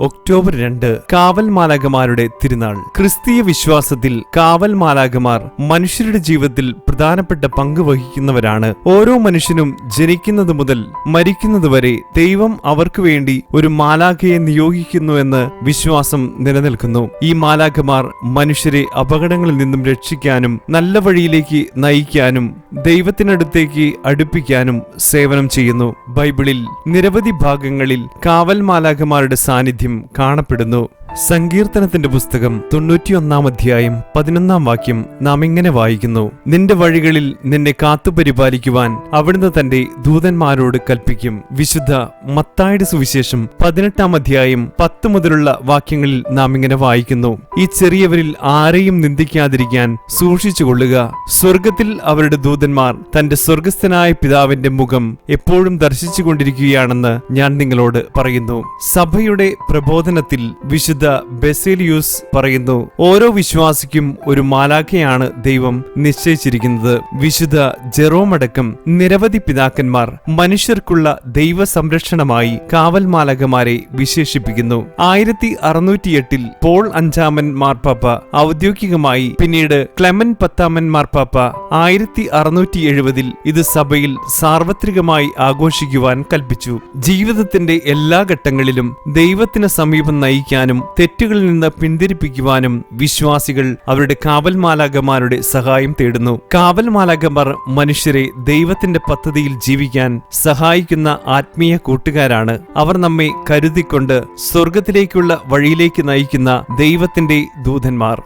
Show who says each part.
Speaker 1: October രണ്ട് കാവൽ മാലാകമാരുടെ തിരുനാൾ. ക്രിസ്തീയ വിശ്വാസത്തിൽ കാവൽ മാലാകമാർ മനുഷ്യരുടെ ജീവിതത്തിൽ പ്രധാനപ്പെട്ട പങ്ക് വഹിക്കുന്നവരാണ്. ഓരോ മനുഷ്യനും ജനിക്കുന്നത് മുതൽ മരിക്കുന്നതുവരെ ദൈവം അവർക്ക് വേണ്ടി ഒരു മാലാഖയെ നിയോഗിക്കുന്നുവെന്ന് വിശ്വാസം നിലനിൽക്കുന്നു. ഈ മാലാഖമാർ മനുഷ്യരെ അപകടങ്ങളിൽ നിന്നും രക്ഷിക്കാനും നല്ല വഴിയിലേക്ക് നയിക്കാനും ദൈവത്തിനടുത്തേക്ക് അടുപ്പിക്കാനും സേവനം ചെയ്യുന്നു. ബൈബിളിൽ നിരവധി ഭാഗങ്ങളിൽ കാവൽ മാലാഖമാരുടെ സാന്നിധ്യം കാണപ്പെടുന്നു. സങ്കീർത്തനത്തിന്റെ പുസ്തകം തൊണ്ണൂറ്റിയൊന്നാം അധ്യായം പതിനൊന്നാം വാക്യം നാം ഇങ്ങനെ വായിക്കുന്നു. നിന്റെ വഴികളിൽ നിന്നെ കാത്തുപരിപാലിക്കുവാൻ അവിടുന്ന് തന്റെ ദൂതന്മാരോട് കൽപ്പിക്കും. വിശുദ്ധ മത്തായുടെ സുവിശേഷം പതിനെട്ടാം അധ്യായം പത്ത് മുതലുള്ള വാക്യങ്ങളിൽ നാം ഇങ്ങനെ വായിക്കുന്നു. ഈ ചെറിയവരിൽ ആരെയും നിന്ദിക്കാതിരിക്കാൻ സൂക്ഷിച്ചുകൊള്ളുക. സ്വർഗത്തിൽ അവരുടെ ദൂതന്മാർ തന്റെ സ്വർഗസ്ഥനായ പിതാവിന്റെ മുഖം എപ്പോഴും ദർശിച്ചുകൊണ്ടിരിക്കുകയാണെന്ന് ഞാൻ നിങ്ങളോട് പറയുന്നു. സഭയുടെ പ്രബോധനത്തിൽ വിശുദ്ധ ബെസേലിയൂസ് പറയുന്നു ഓരോ വിശ്വാസിക്കും ഒരു മാലാഖയാണ് ദൈവം നിശ്ചയിച്ചിരിക്കുന്നത്. വിശുദ്ധ ജെറോമടക്കം നിരവധി പിതാക്കന്മാർ മനുഷ്യർക്കുള്ള ദൈവ സംരക്ഷണമായി കാവൽ മാലകമാരെ വിശേഷിപ്പിക്കുന്നു. ആയിരത്തി അറുന്നൂറ്റിയെട്ടിൽ പോൾ അഞ്ചാമൻ മാർപ്പാപ്പ ഔദ്യോഗികമായി പിന്നീട് ക്ലെമൻ പത്താമൻ മാർപ്പാപ്പ ആയിരത്തി അറുന്നൂറ്റി എഴുപതിൽ ഇത് സഭയിൽ സാർവത്രികമായി ആഘോഷിക്കുവാൻ കൽപ്പിച്ചു. ജീവിതത്തിന്റെ എല്ലാ ഘട്ടങ്ങളിലും ദൈവത്തിന് സമീപം നയിക്കാനും തെറ്റുകളിൽ നിന്ന് പിന്തിരിപ്പിക്കുവാനും വിശ്വാസികൾ അവരുടെ കാവൽ മാലാകമാരുടെ സഹായം തേടുന്നു. കാവൽ മാലാകമാർ മനുഷ്യരെ ദൈവത്തിന്റെ പദ്ധതിയിൽ ജീവിക്കാൻ സഹായിക്കുന്ന ആത്മീയ കൂട്ടുകാരാണ്. അവർ നമ്മെ കരുതിക്കൊണ്ട് സ്വർഗത്തിലേക്കുള്ള വഴിയിലേക്ക് നയിക്കുന്ന ദൈവത്തിന്റെ ദൂതന്മാർ.